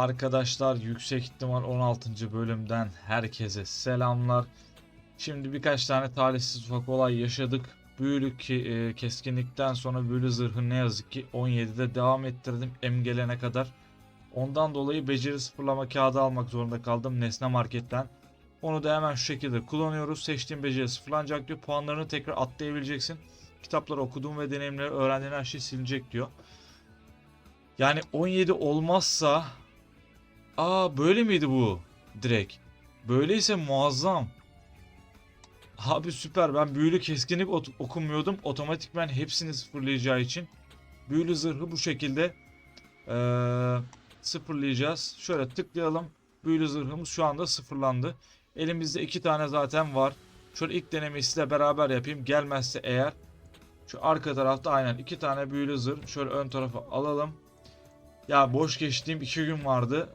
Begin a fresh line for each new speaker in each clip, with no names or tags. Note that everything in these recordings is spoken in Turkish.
Arkadaşlar yüksek ihtimal 16. bölümden herkese selamlar. Şimdi birkaç tane talihsiz ufak olay yaşadık. Büyülü ki, e, keskinlikten sonra büyülü zırhı ne yazık ki 17'de devam ettirdim em gelene kadar. Ondan dolayı beceri sıfırlama kağıdı almak zorunda kaldım Nesne Market'ten. Onu da hemen şu şekilde kullanıyoruz. Seçtiğin beceri sıfırlanacak diyor. Puanlarını tekrar atlayabileceksin. Kitapları okuduğun ve deneyimleri öğrendiğin her şey silinecek diyor. Yani 17 olmazsa Aa böyle miydi bu? Direkt. Böyleyse muazzam. Abi süper. Ben büyülü keskinlik okumuyordum. Otomatikman hepsini sıfırlayacağı için büyülü zırhı bu şekilde eee, sıfırlayacağız. Şöyle tıklayalım. Büyülü zırhımız şu anda sıfırlandı. Elimizde iki tane zaten var. Şöyle ilk denemeyi sizle beraber yapayım. Gelmezse eğer şu arka tarafta aynen iki tane büyülü zırh. Şöyle ön tarafa alalım. Ya boş geçtiğim iki gün vardı.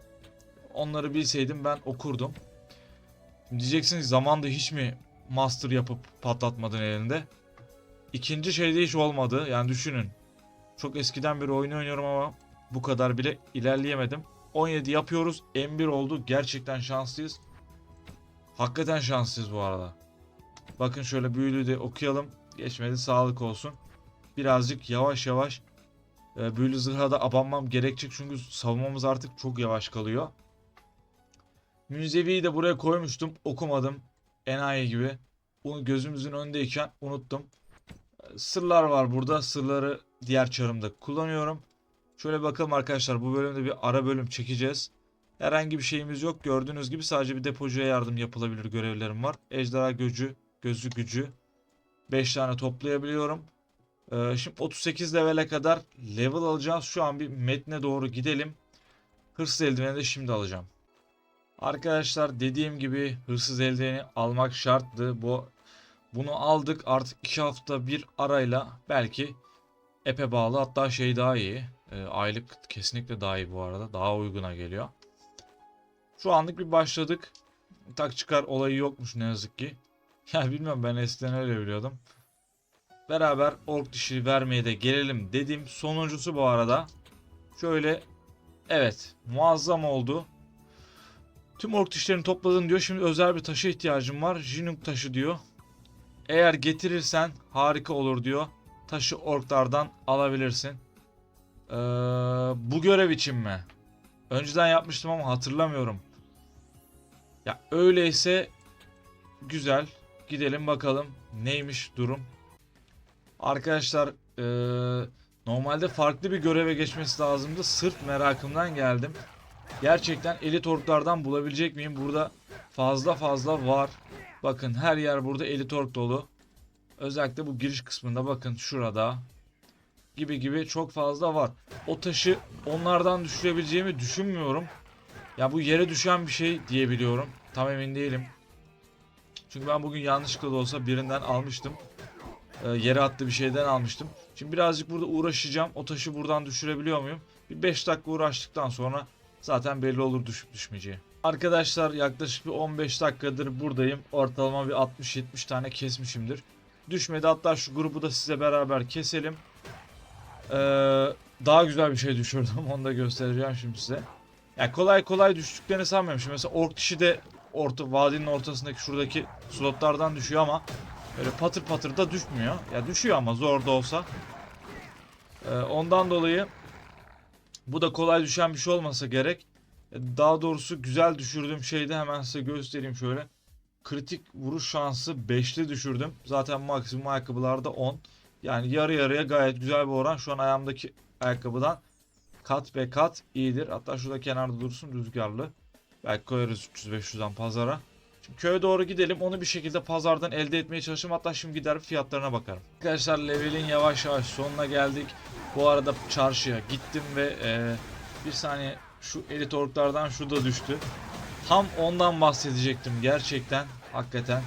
Onları bilseydim ben okurdum. Şimdi diyeceksiniz zamanda hiç mi master yapıp patlatmadın elinde? İkinci şeyde hiç olmadı. Yani düşünün. Çok eskiden beri oyun oynuyorum ama bu kadar bile ilerleyemedim. 17 yapıyoruz. M1 oldu. Gerçekten şanslıyız. Hakikaten şanslıyız bu arada. Bakın şöyle büyülü de okuyalım. Geçmedi sağlık olsun. Birazcık yavaş yavaş e, büyülü zırha da abanmam gerekecek çünkü savunmamız artık çok yavaş kalıyor. Münzevi'yi de buraya koymuştum. Okumadım. Enayi gibi. Bunu gözümüzün önündeyken unuttum. Sırlar var burada. Sırları diğer çarımda kullanıyorum. Şöyle bakalım arkadaşlar. Bu bölümde bir ara bölüm çekeceğiz. Herhangi bir şeyimiz yok. Gördüğünüz gibi sadece bir depocuya yardım yapılabilir görevlerim var. Ejderha gücü, gözü gücü. 5 tane toplayabiliyorum. Ee, şimdi 38 levele kadar level alacağız. Şu an bir metne doğru gidelim. Hırsız eldiveni de şimdi alacağım. Arkadaşlar dediğim gibi hırsız eldiveni almak şarttı. Bu bunu aldık artık 2 hafta bir arayla belki epe bağlı hatta şey daha iyi. Ee, aylık kesinlikle daha iyi bu arada. Daha uyguna geliyor. Şu anlık bir başladık. Tak çıkar olayı yokmuş ne yazık ki. Ya bilmiyorum ben eskiden öyle biliyordum. Beraber ork dişi vermeye de gelelim dedim. Sonuncusu bu arada. Şöyle evet muazzam oldu. Tüm ork dişlerini topladın diyor. Şimdi özel bir taşa ihtiyacım var. Jinung taşı diyor. Eğer getirirsen harika olur diyor. Taşı orklardan alabilirsin. Ee, bu görev için mi? Önceden yapmıştım ama hatırlamıyorum. Ya öyleyse güzel. Gidelim bakalım neymiş durum. Arkadaşlar ee, normalde farklı bir göreve geçmesi lazımdı. Sırf merakımdan geldim. Gerçekten elit orklardan bulabilecek miyim? Burada fazla fazla var. Bakın her yer burada elit ork dolu. Özellikle bu giriş kısmında bakın şurada. Gibi gibi çok fazla var. O taşı onlardan düşürebileceğimi düşünmüyorum. Ya bu yere düşen bir şey diyebiliyorum. Tam emin değilim. Çünkü ben bugün yanlışlıkla da olsa birinden almıştım. Ee, yere attı bir şeyden almıştım. Şimdi birazcık burada uğraşacağım. O taşı buradan düşürebiliyor muyum? Bir 5 dakika uğraştıktan sonra Zaten belli olur düşüp düşmeyeceği. Arkadaşlar yaklaşık bir 15 dakikadır buradayım. Ortalama bir 60-70 tane kesmişimdir. Düşmedi hatta şu grubu da size beraber keselim. Ee, daha güzel bir şey düşürdüm onu da göstereceğim şimdi size. Yani kolay kolay düştüklerini sanmıyorum. Şimdi mesela ork dişi de orta, vadinin ortasındaki şuradaki slotlardan düşüyor ama öyle patır patır da düşmüyor. Ya düşüyor ama zor da olsa. Ee, ondan dolayı bu da kolay düşen bir şey olmasa gerek. E, Daha doğrusu güzel düşürdüğüm şeyde hemen size göstereyim şöyle. Kritik vuruş şansı 5'li düşürdüm. Zaten maksimum ayakkabılarda 10. Yani yarı yarıya gayet güzel bir oran. Şu an ayağımdaki ayakkabıdan kat be kat iyidir. Hatta şurada kenarda dursun rüzgarlı. Belki koyarız 300-500'den pazara. Şimdi köye doğru gidelim. Onu bir şekilde pazardan elde etmeye çalışırım. Hatta şimdi gider fiyatlarına bakarım. Arkadaşlar levelin yavaş yavaş sonuna geldik. Bu arada çarşıya gittim ve e, bir saniye şu elit orklardan şu da düştü. Tam ondan bahsedecektim gerçekten. Hakikaten.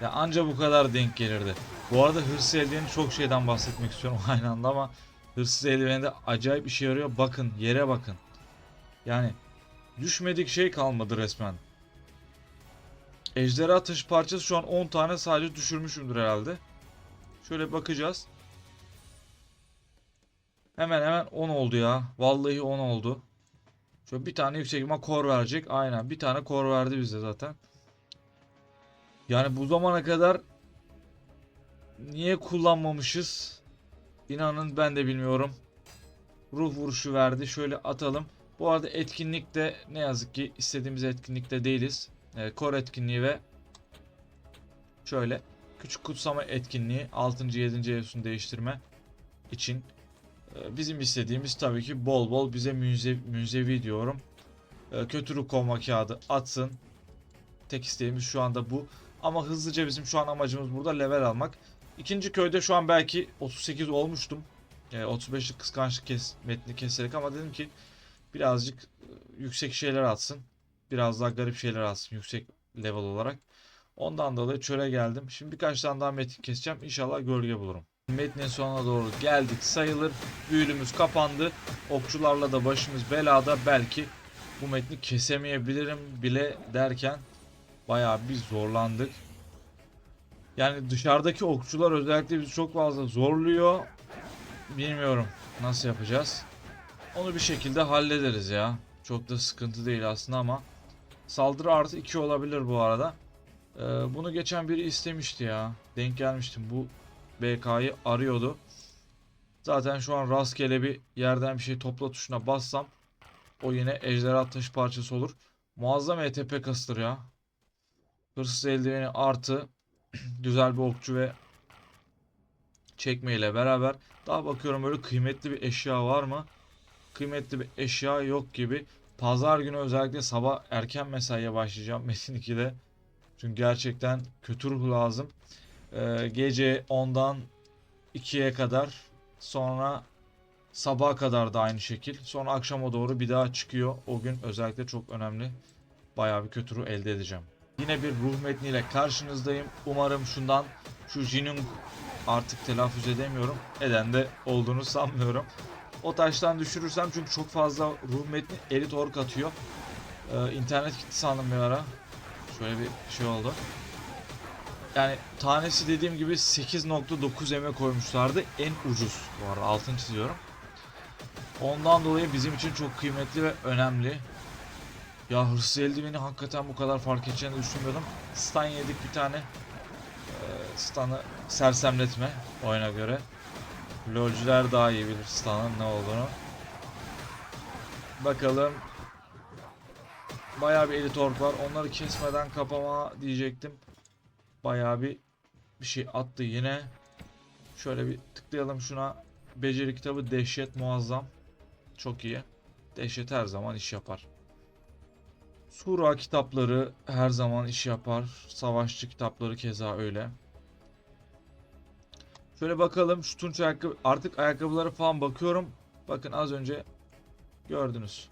Ya anca bu kadar denk gelirdi. Bu arada hırsız eldiveni çok şeyden bahsetmek istiyorum aynı anda ama hırsız eldiveni de acayip işe yarıyor. Bakın yere bakın. Yani düşmedik şey kalmadı resmen. Ejderha taşı parçası şu an 10 tane sadece düşürmüşümdür herhalde. Şöyle bakacağız. Hemen hemen 10 oldu ya. Vallahi 10 oldu. Şöyle bir tane yüksek ihtimal kor verecek. Aynen bir tane kor verdi bize zaten. Yani bu zamana kadar niye kullanmamışız? İnanın ben de bilmiyorum. Ruh vuruşu verdi. Şöyle atalım. Bu arada etkinlikte ne yazık ki istediğimiz etkinlikte değiliz. Ee, kor etkinliği ve şöyle küçük kutsama etkinliği 6. 7. evsunu değiştirme için bizim istediğimiz tabii ki bol bol bize müzevi, müzevi diyorum. Ee, kötü ruh kovma kağıdı atsın. Tek isteğimiz şu anda bu. Ama hızlıca bizim şu an amacımız burada level almak. İkinci köyde şu an belki 38 olmuştum. E, 35'lik kıskançlık kes, metni keserek ama dedim ki birazcık e, yüksek şeyler atsın. Biraz daha garip şeyler atsın yüksek level olarak. Ondan dolayı çöle geldim. Şimdi birkaç tane daha metin keseceğim. İnşallah gölge bulurum. Metnin sonuna doğru geldik sayılır. Büyülümüz kapandı. Okçularla da başımız belada. Belki bu metni kesemeyebilirim bile derken bayağı bir zorlandık. Yani dışarıdaki okçular özellikle bizi çok fazla zorluyor. Bilmiyorum nasıl yapacağız. Onu bir şekilde hallederiz ya. Çok da sıkıntı değil aslında ama. Saldırı artı 2 olabilir bu arada. Ee, bunu geçen biri istemişti ya. Denk gelmiştim. Bu BK'yı arıyordu. Zaten şu an rastgele bir yerden bir şey topla tuşuna bassam o yine ejderha taşı parçası olur. Muazzam ETP kasılır ya. Hırsız eldiveni artı güzel bir okçu ve çekme ile beraber daha bakıyorum böyle kıymetli bir eşya var mı? Kıymetli bir eşya yok gibi. Pazar günü özellikle sabah erken mesaiye başlayacağım Metin 2'de. Çünkü gerçekten kötü ruh lazım. Ee, gece 10'dan 2'ye kadar sonra sabaha kadar da aynı şekil. Sonra akşama doğru bir daha çıkıyor. O gün özellikle çok önemli. Bayağı bir kötü ruh elde edeceğim. Yine bir ruh metniyle karşınızdayım. Umarım şundan şu Jinung artık telaffuz edemiyorum. Eden de olduğunu sanmıyorum. O taştan düşürürsem çünkü çok fazla ruh metni elit ork atıyor. Ee, internet gitti sandım bir ara. Şöyle bir şey oldu. Yani tanesi dediğim gibi 8.9 eme koymuşlardı. En ucuz bu arada altını çiziyorum. Ondan dolayı bizim için çok kıymetli ve önemli. Ya hırsız eldiveni hakikaten bu kadar fark edeceğini düşünmüyordum. Stun yedik bir tane. Ee, stun'ı sersemletme oyuna göre. Lolcular daha iyi bilir stun'ın ne olduğunu. Bakalım. Bayağı bir elit ork var. Onları kesmeden kapama diyecektim. Bayağı bir bir şey attı yine. Şöyle bir tıklayalım şuna. Beceri kitabı dehşet muazzam. Çok iyi. Dehşet her zaman iş yapar. Sura kitapları her zaman iş yapar. Savaşçı kitapları keza öyle. Şöyle bakalım şu tunç ayakkabı artık ayakkabılara falan bakıyorum. Bakın az önce gördünüz.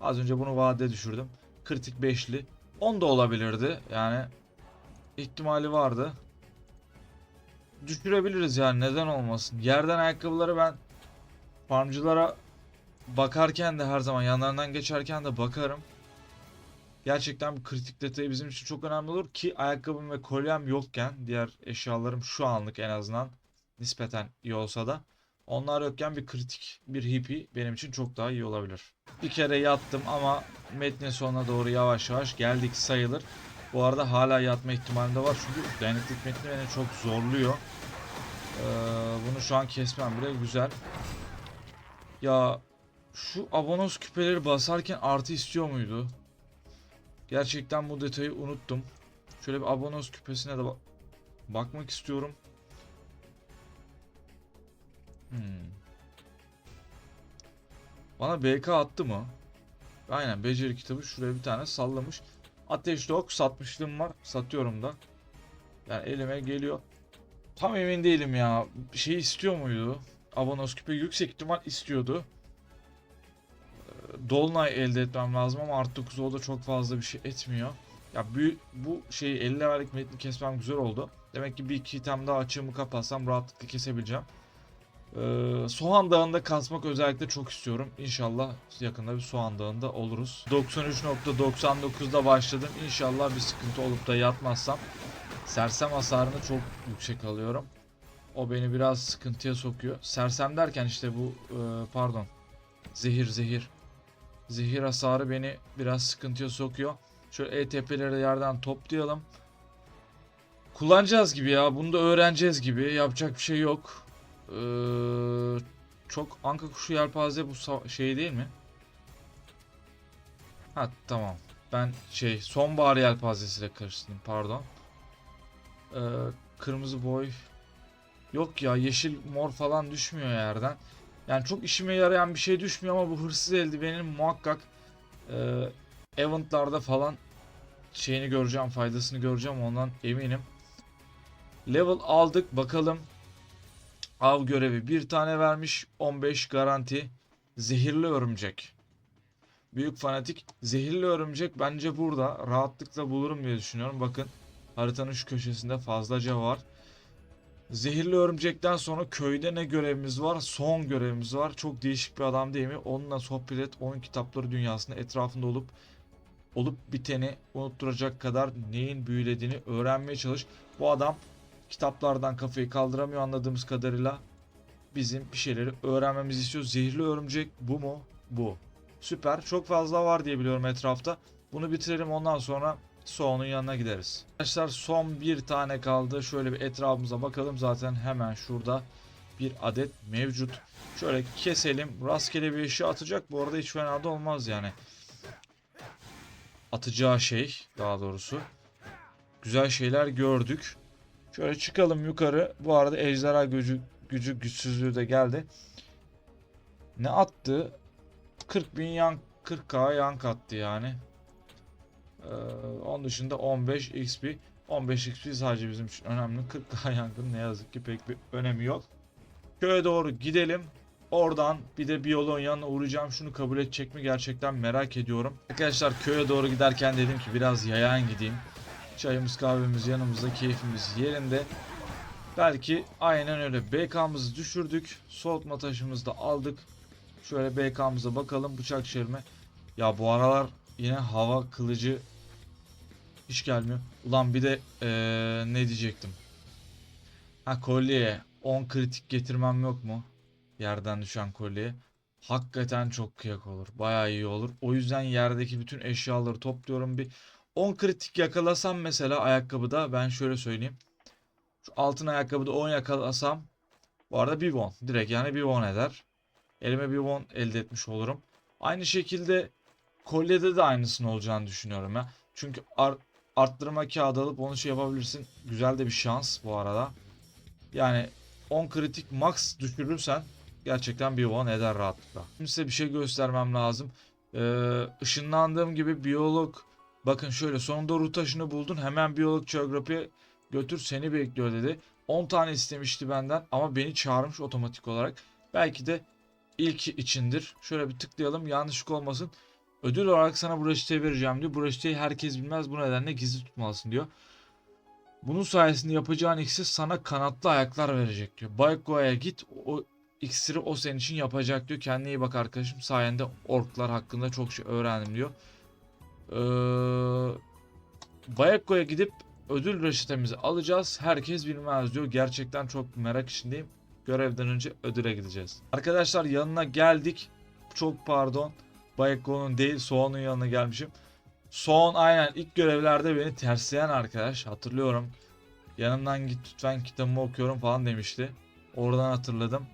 Az önce bunu vade düşürdüm. Kritik 5'li. 10 da olabilirdi. Yani ihtimali vardı. Düşürebiliriz yani neden olmasın. Yerden ayakkabıları ben farmcılara bakarken de her zaman yanlarından geçerken de bakarım. Gerçekten bir kritik detayı bizim için çok önemli olur ki ayakkabım ve kolyem yokken diğer eşyalarım şu anlık en azından nispeten iyi olsa da onlar yokken bir kritik bir hippie benim için çok daha iyi olabilir. Bir kere yattım ama metnin sonuna doğru yavaş yavaş geldik sayılır. Bu arada hala yatma ihtimalim de var çünkü dayanıklık metni beni çok zorluyor. Ee, bunu şu an kesmem bile güzel. Ya şu abonos küpeleri basarken artı istiyor muydu? Gerçekten bu detayı unuttum. Şöyle bir abonos küpesine de ba- bakmak istiyorum. Hmm. Bana BK attı mı? Aynen beceri kitabı şuraya bir tane sallamış. Ateşli ok satmışlığım var. Satıyorum da. Yani elime geliyor. Tam emin değilim ya. Şey istiyor muydu? Abonos küpe yüksek ihtimal istiyordu. Ee, Dolunay elde etmem lazım ama artı 9 o da çok fazla bir şey etmiyor. Ya bu, bu şeyi 50 levellik metni kesmem güzel oldu. Demek ki bir iki item daha açığımı kapatsam rahatlıkla kesebileceğim. Ee, Soğan Dağı'nda kasmak özellikle çok istiyorum. İnşallah yakında bir Soğan Dağı'nda oluruz. 93.99'da başladım. İnşallah bir sıkıntı olup da yatmazsam. Sersem hasarını çok yüksek alıyorum. O beni biraz sıkıntıya sokuyor. Sersem derken işte bu e, pardon. Zehir zehir. Zehir hasarı beni biraz sıkıntıya sokuyor. Şöyle ETP'leri de yerden toplayalım. Kullanacağız gibi ya. Bunu da öğreneceğiz gibi. Yapacak bir şey yok. Ee, çok anka kuşu yelpaze bu şey değil mi? Ha tamam. Ben şey sonbahar yelpazesiyle karıştırdım pardon. Ee, kırmızı boy. Yok ya yeşil mor falan düşmüyor yerden. Yani çok işime yarayan bir şey düşmüyor ama bu hırsız eldivenin muhakkak e, eventlarda falan şeyini göreceğim, faydasını göreceğim ondan eminim. Level aldık bakalım. Av görevi bir tane vermiş 15 garanti. Zehirli örümcek. Büyük fanatik. Zehirli örümcek bence burada rahatlıkla bulurum diye düşünüyorum. Bakın haritanın şu köşesinde fazlaca var. Zehirli örümcekten sonra köyde ne görevimiz var? Son görevimiz var. Çok değişik bir adam değil mi? Onunla sohbet et. Onun kitapları dünyasında etrafında olup olup biteni unutturacak kadar neyin büyülediğini öğrenmeye çalış. Bu adam kitaplardan kafayı kaldıramıyor anladığımız kadarıyla. Bizim bir şeyleri öğrenmemizi istiyor. Zehirli örümcek bu mu? Bu. Süper. Çok fazla var diye biliyorum etrafta. Bunu bitirelim ondan sonra Son'un yanına gideriz. Arkadaşlar son bir tane kaldı. Şöyle bir etrafımıza bakalım. Zaten hemen şurada bir adet mevcut. Şöyle keselim. Rastgele bir eşya atacak. Bu arada hiç fena da olmaz yani. Atacağı şey daha doğrusu. Güzel şeyler gördük. Şöyle çıkalım yukarı. Bu arada ejderha gücü, gücü güçsüzlüğü de geldi. Ne attı? 40 bin yan 40k yank attı yani. Ee, onun dışında 15 XP. 15 XP sadece bizim için önemli. 40k yankın ne yazık ki pek bir önemi yok. Köye doğru gidelim. Oradan bir de biyoloğun yanına uğrayacağım. Şunu kabul edecek mi gerçekten merak ediyorum. Arkadaşlar köye doğru giderken dedim ki biraz yayan gideyim. Çayımız kahvemiz yanımızda keyfimiz yerinde. Belki aynen öyle BK'mızı düşürdük. Soğutma taşımızı da aldık. Şöyle BK'mıza bakalım bıçak çevirme. Ya bu aralar yine hava kılıcı hiç gelmiyor. Ulan bir de eee, ne diyecektim. Ha kolye 10 kritik getirmem yok mu? Yerden düşen kolye. Hakikaten çok kıyak olur. Bayağı iyi olur. O yüzden yerdeki bütün eşyaları topluyorum. Bir 10 kritik yakalasam mesela ayakkabıda ben şöyle söyleyeyim. Şu altın ayakkabıda 10 yakalasam bu arada bir won. Direkt yani bir won eder. Elime bir won elde etmiş olurum. Aynı şekilde kolyede de aynısını olacağını düşünüyorum ya. Çünkü ar- arttırma kağıdı alıp onu şey yapabilirsin. Güzel de bir şans bu arada. Yani 10 kritik max düşürürsen gerçekten bir won eder rahatlıkla. Şimdi size bir şey göstermem lazım. Ee, ışınlandığım gibi biyolog bakın şöyle sonunda ruh taşını buldun hemen biyolog geografiye götür seni bekliyor dedi. 10 tane istemişti benden ama beni çağırmış otomatik olarak. Belki de ilk içindir. Şöyle bir tıklayalım yanlışlık olmasın. Ödül olarak sana bu reçeteyi vereceğim diyor. Bu reçeteyi herkes bilmez bu nedenle gizli tutmalısın diyor. Bunun sayesinde yapacağın iksir sana kanatlı ayaklar verecek diyor. Bayko'ya git o iksiri o senin için yapacak diyor. Kendine iyi bak arkadaşım. Sayende orklar hakkında çok şey öğrendim diyor. Ee, Bayakko'ya gidip ödül reçetemizi alacağız. Herkes bilmez diyor. Gerçekten çok merak içindeyim. Görevden önce ödüle gideceğiz. Arkadaşlar yanına geldik. Çok pardon. Bayakko'nun değil Soğan'ın yanına gelmişim. Soğan aynen ilk görevlerde beni tersleyen arkadaş. Hatırlıyorum. Yanımdan git lütfen kitabımı okuyorum falan demişti. Oradan hatırladım.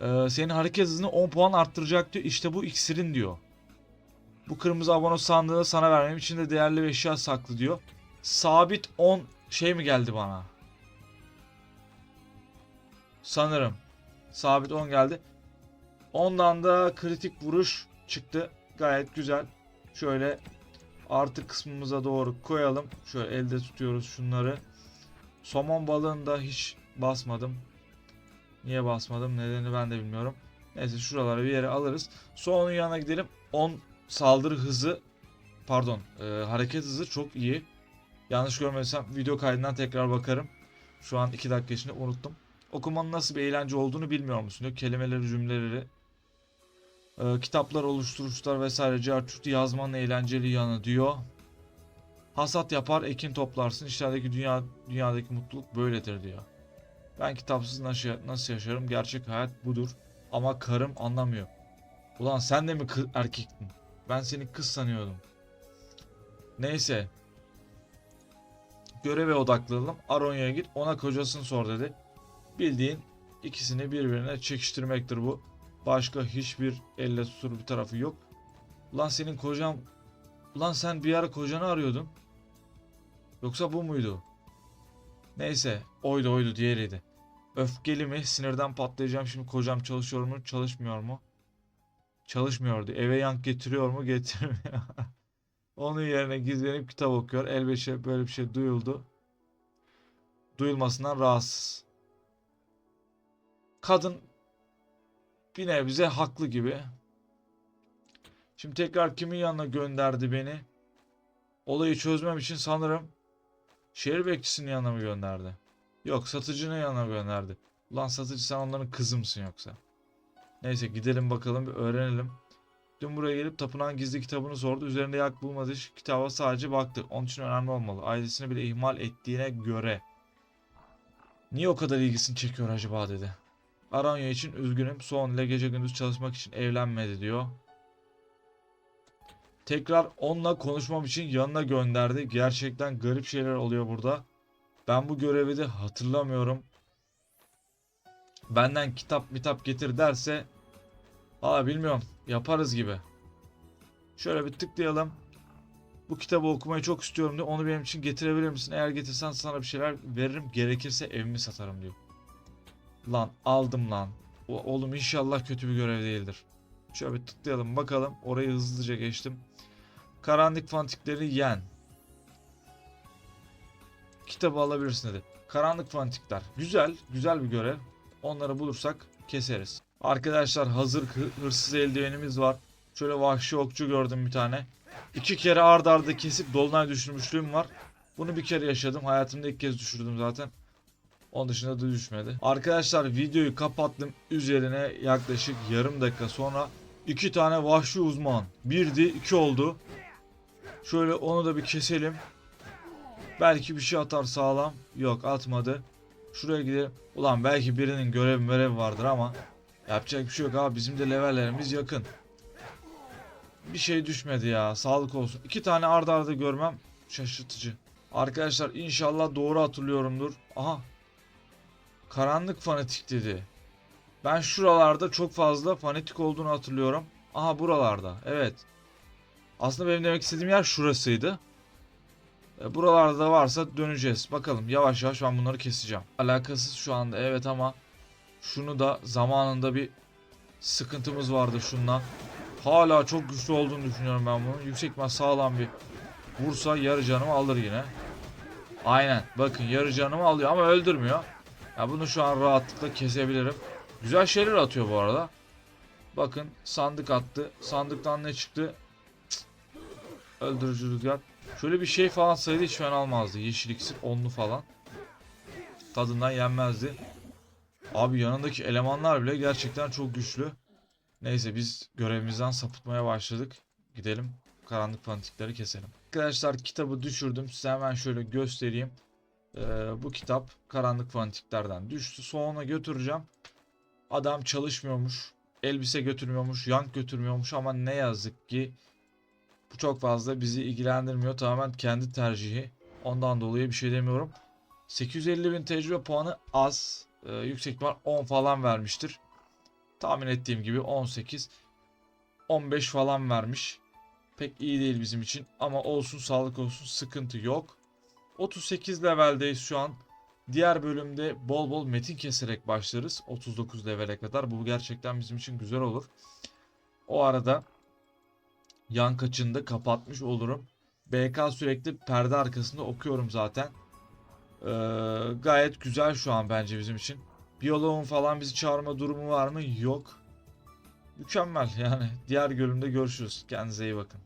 Ee, senin hareket hızını 10 puan arttıracak diyor. İşte bu iksirin diyor. Bu kırmızı abone sandığını sana vermem için de değerli bir eşya saklı diyor. Sabit 10 şey mi geldi bana? Sanırım. Sabit 10 geldi. Ondan da kritik vuruş çıktı. Gayet güzel. Şöyle artı kısmımıza doğru koyalım. Şöyle elde tutuyoruz şunları. Somon balığını da hiç basmadım. Niye basmadım nedeni ben de bilmiyorum. Neyse şuraları bir yere alırız. Sonra yanına gidelim. 10 saldırı hızı pardon e, hareket hızı çok iyi. Yanlış görmediysem video kaydından tekrar bakarım. Şu an 2 dakika içinde unuttum. Okumanın nasıl bir eğlence olduğunu bilmiyor musun diyor. Kelimeleri, cümleleri, e, kitaplar, oluşturuşlar vesaire carçurt yazmanın eğlenceli yanı diyor. Hasat yapar, ekin toplarsın. İşlerdeki dünya dünyadaki mutluluk böyledir diyor. Ben kitapsız nasıl, yaşarım? Gerçek hayat budur. Ama karım anlamıyor. Ulan sen de mi erkektin? Ben seni kız sanıyordum. Neyse. Göreve odaklanalım. Aronya'ya git ona kocasını sor dedi. Bildiğin ikisini birbirine çekiştirmektir bu. Başka hiçbir elle tutulur bir tarafı yok. Lan senin kocan... Lan sen bir ara kocanı arıyordun. Yoksa bu muydu? Neyse oydu oydu diğeriydi. Öfkeli mi? Sinirden patlayacağım. Şimdi kocam çalışıyor mu? Çalışmıyor mu? Çalışmıyordu. Eve yank getiriyor mu? Getirmiyor. Onun yerine gizlenip kitap okuyor. Elbette böyle bir şey duyuldu. Duyulmasından rahatsız. Kadın bir nebze haklı gibi. Şimdi tekrar kimin yanına gönderdi beni? Olayı çözmem için sanırım şehir bekçisinin yanına mı gönderdi? Yok satıcının yanına gönderdi. Ulan satıcı sen onların kızı mısın yoksa? Neyse gidelim bakalım bir öğrenelim. Dün buraya gelip tapınağın gizli kitabını sordu. Üzerinde yak bulmadığı şu kitaba sadece baktı. Onun için önemli olmalı. Ailesini bile ihmal ettiğine göre. Niye o kadar ilgisini çekiyor acaba dedi. Aranya için üzgünüm. Son ile gece gündüz çalışmak için evlenmedi diyor. Tekrar onunla konuşmam için yanına gönderdi. Gerçekten garip şeyler oluyor burada. Ben bu görevi de hatırlamıyorum. Benden kitap mitap getir derse Valla bilmiyorum. Yaparız gibi. Şöyle bir tıklayalım. Bu kitabı okumayı çok istiyorum diyor. Onu benim için getirebilir misin? Eğer getirsen sana bir şeyler veririm. Gerekirse evimi satarım diyor. Lan aldım lan. Oğlum inşallah kötü bir görev değildir. Şöyle bir tıklayalım bakalım. Orayı hızlıca geçtim. Karanlık fantikleri yen. Kitabı alabilirsin dedi. Karanlık fantikler. Güzel. Güzel bir görev. Onları bulursak keseriz. Arkadaşlar hazır hı- hırsız eldivenimiz var. Şöyle vahşi okçu gördüm bir tane. İki kere ard arda kesip dolunay düşürmüşlüğüm var. Bunu bir kere yaşadım. Hayatımda ilk kez düşürdüm zaten. Onun dışında da düşmedi. Arkadaşlar videoyu kapattım. Üzerine yaklaşık yarım dakika sonra iki tane vahşi uzman. Birdi iki oldu. Şöyle onu da bir keselim. Belki bir şey atar sağlam. Yok atmadı. Şuraya gidelim. Ulan belki birinin görev görev vardır ama yapacak bir şey yok abi. Bizim de levellerimiz yakın. Bir şey düşmedi ya. Sağlık olsun. İki tane arda arda görmem şaşırtıcı. Arkadaşlar inşallah doğru hatırlıyorumdur. Aha. Karanlık fanatik dedi. Ben şuralarda çok fazla fanatik olduğunu hatırlıyorum. Aha buralarda. Evet. Aslında benim demek istediğim yer şurasıydı. E, Buralarda da varsa döneceğiz. Bakalım yavaş yavaş ben bunları keseceğim. Alakasız şu anda evet ama şunu da zamanında bir sıkıntımız vardı şunla. Hala çok güçlü olduğunu düşünüyorum ben bunu. Yüksek ihtimal sağlam bir vursa yarı canımı alır yine. Aynen bakın yarı canımı alıyor ama öldürmüyor. Ya bunu şu an rahatlıkla kesebilirim. Güzel şeyler atıyor bu arada. Bakın sandık attı. Sandıktan ne çıktı? Cık. Öldürücü rüzgar. Şöyle bir şey falan sayıda hiç fena almazdı. Yeşil iksir onlu falan. Tadından yenmezdi. Abi yanındaki elemanlar bile gerçekten çok güçlü. Neyse biz görevimizden sapıtmaya başladık. Gidelim karanlık fanatikleri keselim. Arkadaşlar kitabı düşürdüm. Size hemen şöyle göstereyim. Ee, bu kitap karanlık fanatiklerden düştü. Sonra götüreceğim. Adam çalışmıyormuş. Elbise götürmüyormuş. Yank götürmüyormuş ama ne yazık ki bu çok fazla bizi ilgilendirmiyor. Tamamen kendi tercihi. Ondan dolayı bir şey demiyorum. 850 bin tecrübe puanı az. Ee, yüksek ihtimal 10 falan vermiştir. Tahmin ettiğim gibi 18. 15 falan vermiş. Pek iyi değil bizim için. Ama olsun sağlık olsun sıkıntı yok. 38 leveldeyiz şu an. Diğer bölümde bol bol metin keserek başlarız. 39 levele kadar. Bu gerçekten bizim için güzel olur. O arada yan kaçını da kapatmış olurum. BK sürekli perde arkasında okuyorum zaten. Ee, gayet güzel şu an bence bizim için. Biyoloğun falan bizi çağırma durumu var mı? Yok. Mükemmel yani. Diğer bölümde görüşürüz. Kendinize iyi bakın.